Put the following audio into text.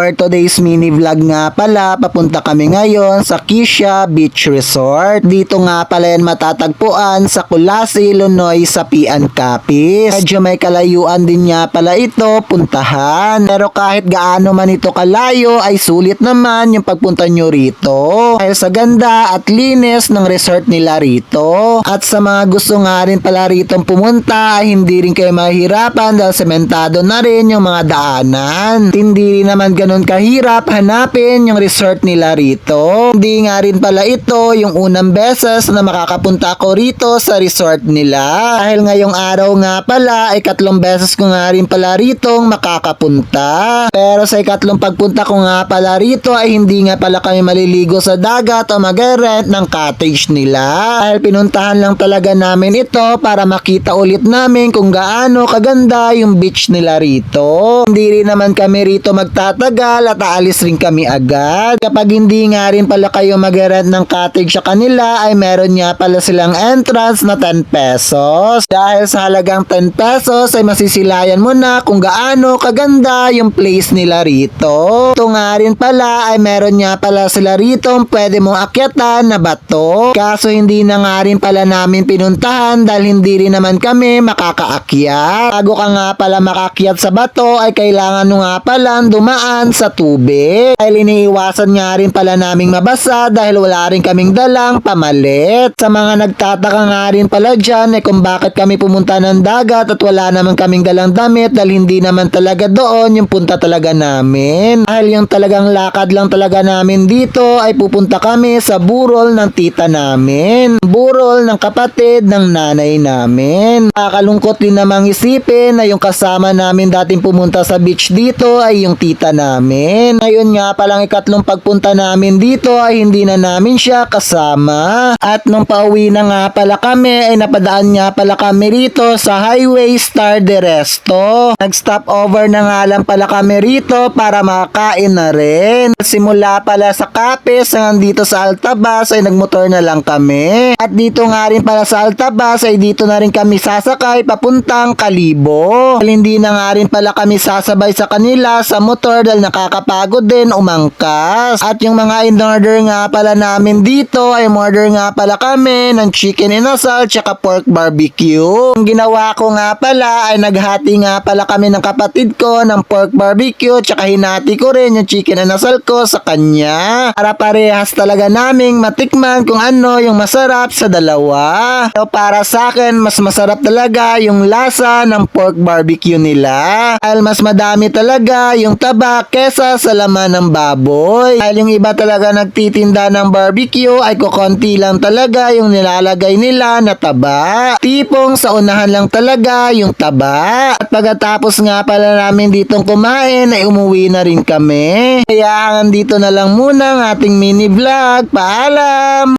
For today's mini vlog nga pala, papunta kami ngayon sa Kisha Beach Resort. Dito nga pala yan matatagpuan sa Kulasi, Illinois sa Pian Capiz. Medyo may kalayuan din nga pala ito, puntahan. Pero kahit gaano man ito kalayo, ay sulit naman yung pagpunta nyo rito. Dahil sa ganda at linis ng resort nila rito. At sa mga gusto nga rin pala rito pumunta, hindi rin kayo mahirapan dahil sementado na rin yung mga daanan. Hindi rin naman ganun kahirap hanapin yung resort nila rito. Hindi nga rin pala ito yung unang beses na makakapunta ako rito sa resort nila. Dahil ngayong araw nga pala, ay katlong beses ko nga rin pala rito makakapunta. Pero sa ikatlong pagpunta ko nga pala rito ay hindi nga pala kami maliligo sa dagat o mag-rent ng cottage nila. Dahil pinuntahan lang talaga namin ito para makita ulit namin kung gaano kaganda yung beach nila rito. Hindi rin naman kami rito magtatagal at aalis rin kami agad. Kapag hindi nga rin pala kayo mag-rent ng cottage sa kanila ay meron nga pala silang entrance na 10 pesos. Dahil sa halagang 10 pesos ay masisilayan mo na kung gaano kaganda yung place nila rito. Ito nga rin pala ay meron nga pala sila rito pwede mong akyatan na bato. Kaso hindi na nga rin pala namin pinuntahan dahil hindi rin naman kami makakaakyat. Bago ka nga pala makakyat sa bato ay kailangan nyo nga pala dumaan sa tubig. Dahil iniiwasan nga rin pala naming mabasa dahil wala rin kaming dalang pamalit. Sa mga nagtataka nga rin pala dyan eh kung bakit kami pumunta ng dagat at wala naman kaming dalang damit dahil hindi naman talaga doon yung punta talaga namin. Dahil yung talagang lakad lang talaga namin dito ay pupunta kami sa burol ng tita namin. Burol ng kapatid ng nanay namin. Nakakalungkot din namang isipin na yung kasama namin dating pumunta sa beach dito ay yung tita namin. Ngayon nga palang ikatlong pagpunta namin dito ay hindi na namin siya kasama. At nung pauwi na nga pala kami ay napadaan nga pala kami rito sa Highway Star de Resto. Nag-stop over na nga lang pala kami rito para makakain na rin. Simula pala sa Capiz hanggang dito sa Altabas ay nagmotor na lang kami. At dito nga rin pala sa Altabas ay dito na rin kami sasakay papuntang Kalibo. Hindi na nga rin pala kami sasabay sa kanila sa motor dahil nakakapagod din umangkas. At yung mga in-order nga pala namin dito ay order nga pala kami ng chicken inasal tsaka pork barbecue. Ang ginawa ko nga pala ay naghati nga pala kami ng kapatid ko ng pork barbecue tsaka hinati ko rin yung chicken inasal ko sa kanya. Para parehas talaga naming matikman kung ano yung masarap sa dalawa. So para sa akin, mas masarap talaga yung lasa ng pork barbecue nila. Dahil mas madami talaga yung taba kesa sa laman ng baboy. Dahil yung iba talaga nagtitinda ng barbecue ay kukonti lang talaga yung nilalagay nila na taba. Tipong sa unahan lang talaga yung taba. At pagkatapos nga pala namin ditong kumain ay umuwi na rin kami. Kaya hanggang dito na lang muna ang ating mini vlog. Paalam!